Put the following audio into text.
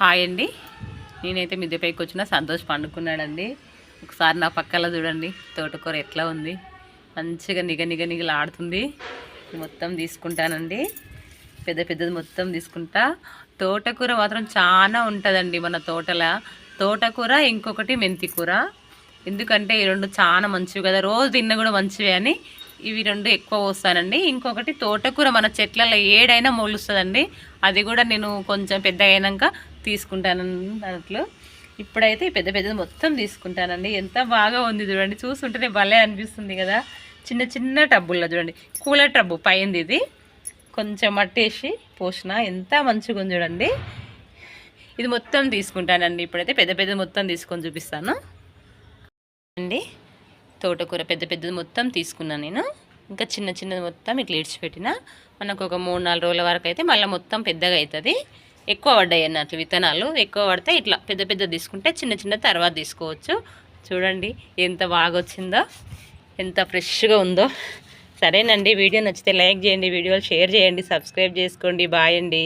Hi అండి. నేనైతే మిద్దె పైకి వచ్చిన సంతోష్ పండుకున్నాడండి. ఒకసారి నా పక్కల చూడండి తోటకూర ఎట్లా ఉంది. మంచిగా నిగ నిగ నిగలాడుతుంది. మొత్తం తీసుకుంటానండి. పెద్ద పెద్దది మొత్తం తీసుకుంటా. తోటకూర మాత్రం చాలా ఉంటుందండి మన తోటల. తోటకూర ఇంకొకటి మెంతి కూర ఎందుకంటే ఈ రెండు చాలా మంచివి కదా. రోజు తిన్న కూడా మంచివే అని ఇవి రెండు ఎక్కువ పోస్తానండి. ఇంకొకటి తోటకూర మన చెట్లలో ఏడైనా మొలుస్తుందండి. అది కూడా నేను కొంచెం పెద్ద అయినాక తీసుకుంటాను దాంట్లో ఇప్పుడైతే పెద్ద పెద్దది మొత్తం తీసుకుంటానండి. ఎంత బాగా ఉంది చూడండి. చూస్తుంటేనే భలే అనిపిస్తుంది కదా. చిన్న చిన్న టబ్బుల్లో చూడండి. కూలర్ టబ్బు పైంది ఇది. కొంచెం మట్టేసి పోసిన. ఎంత మంచిగా ఉంది చూడండి. ఇది మొత్తం తీసుకుంటానండి. ఇప్పుడైతే పెద్ద పెద్ద మొత్తం తీసుకొని చూపిస్తాను. అండి. తోటకూర పెద్ద పెద్దది మొత్తం తీసుకున్నాను నేను. ఇంకా చిన్న చిన్నది మొత్తం ఇట్లా ఇడిచిపెట్టిన. మనకు ఒక మూడు నాలుగు రోజుల వరకు అయితే మళ్ళీ మొత్తం పెద్దగా అవుతుంది. ఎక్కువ పడ్డాయి అన్నట్లు విత్తనాలు. ఎక్కువ పడితే ఇట్లా పెద్ద పెద్ద తీసుకుంటే చిన్న చిన్న తర్వాత తీసుకోవచ్చు. చూడండి ఎంత బాగా వచ్చిందో ఎంత ఫ్రెష్గా ఉందో. సరేనండి వీడియో నచ్చితే లైక్ చేయండి వీడియోలు షేర్ చేయండి సబ్స్క్రైబ్ చేసుకోండి. బాయ్ అండి.